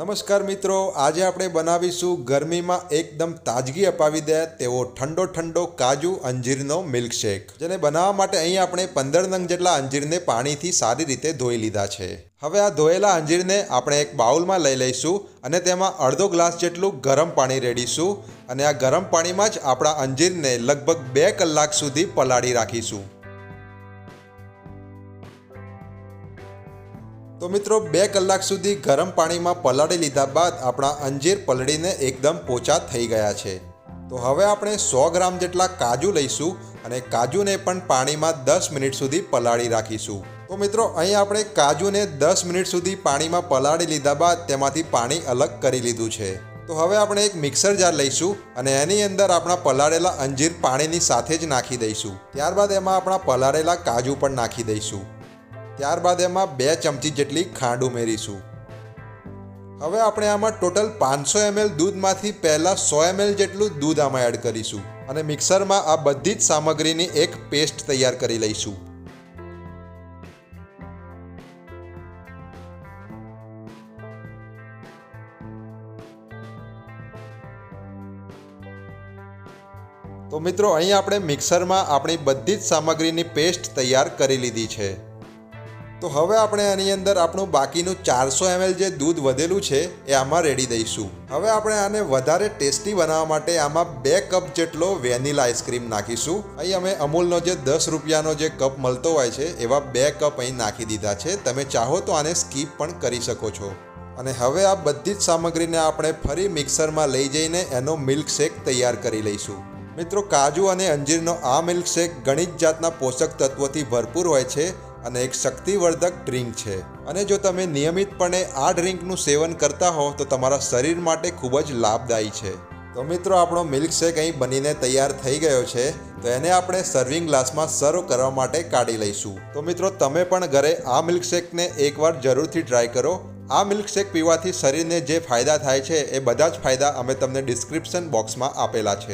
નમસ્કાર મિત્રો, આજે આપણે બનાવીશું ગરમીમાં એકદમ તાજગી અપાવી દે તેવો ઠંડો ઠંડો કાજુ અંજીરનો મિલ્કશેક જેને બનાવવા માટે અહીં આપણે પંદર નંગ જેટલા અંજીરને પાણીથી સારી રીતે ધોઈ લીધા છે. હવે આ ધોયેલા અંજીરને આપણે એક બાઉલમાં લઈ લઈશું અને તેમાં અડધો ગ્લાસ જેટલું ગરમ પાણી રેડીશું અને આ ગરમ પાણીમાં જ આપણા અંજીરને લગભગ બે કલાક સુધી પલાળી રાખીશું. તો મિત્રો, બે કલાક સુધી ગરમ પાણીમાં પલાળી લીધા બાદ આપણા અંજીર પલળીને એકદમ પોચા થઈ ગયા છે. તો હવે આપણે સો ગ્રામ જેટલા કાજુ લઈશું અને કાજુને પણ પાણીમાં દસ મિનિટ સુધી પલાળી રાખીશું. તો મિત્રો, અહીં આપણે કાજુને દસ મિનિટ સુધી પાણીમાં પલાળી લીધા બાદ તેમાંથી પાણી અલગ કરી લીધું છે. તો હવે આપણે એક મિક્સર જાર લઈશું અને એની અંદર આપણા પલાળેલા અંજીર પાણીની સાથે જ નાખી દઈશું. ત્યારબાદ એમાં આપણા પલાળેલા કાજુ પણ નાખી દઈશું. ત્યારબાદ એમાં બે ચમચી જેટલી ખાંડ ઉમેરીશું. હવે આપણે આમાં ટોટલ પાંચસો એમએલ દૂધમાંથી પહેલાં સો એમએલ જેટલું દૂધ આમાં એડ કરીશું અને મિક્સરમાં આ બધી જ સામગ્રીની એક પેસ્ટ તૈયાર કરી લઈશું. તો મિત્રો, અહીં આપણે મિક્સરમાં આપણી બધી જ સામગ્રીની પેસ્ટ તૈયાર કરી લીધી છે. તો હવે આપણે આની અંદર આપણું બાકીનું ચારસો એમએલ જે દૂધ વધેલું છે એ આમાં રેડી દઈશું. હવે આપણે આને વધારે ટેસ્ટી બનાવવા માટે આમાં બે કપ જેટલો વેનીલા આઈસ્ક્રીમ નાખીશું. અહીં અમે અમૂલનો જે દસ રૂપિયાનો જે કપ મળતો હોય છે, એવા બે કપ અહીં નાખી દીધા છે. તમે ચાહો તો આને સ્કીપ પણ કરી શકો છો. અને હવે આ બધી જ સામગ્રીને આપણે ફરી મિક્સરમાં લઈ જઈને એનો મિલ્કશેક તૈયાર કરી લઈશું. મિત્રો, કાજુ અને અંજીરનો આ મિલ્કશેક ઘણી જ જાતના પોષક તત્વોથી ભરપૂર હોય છે. અને એક શક્તિવર્ધક ડ્રિંક છે. અને જો તમે નિયમિતપણે આ ડ્રિંકનું સેવન કરતા હો, તો તમારા શરીર માટે ખૂબ જ લાભદાયી છે. તો મિત્રો, આપણો મિલ્કશેક અહીં બનીને તૈયાર થઈ ગયો છે. તો એને આપણે સર્વિંગ ગ્લાસમાં સર્વ કરવા માટે કાઢી લઈશું. તો મિત્રો, તમે પણ ઘરે આ મિલ્કશેકને એકવાર જરૂરથી ટ્રાય કરો. આ મિલ્કશેક પીવાથી શરીરને જે ફાયદા થાય છે, એ બધા જ ફાયદા અમે તમને ડિસ્ક્રિપ્શન બોક્સમાં આપેલા છે.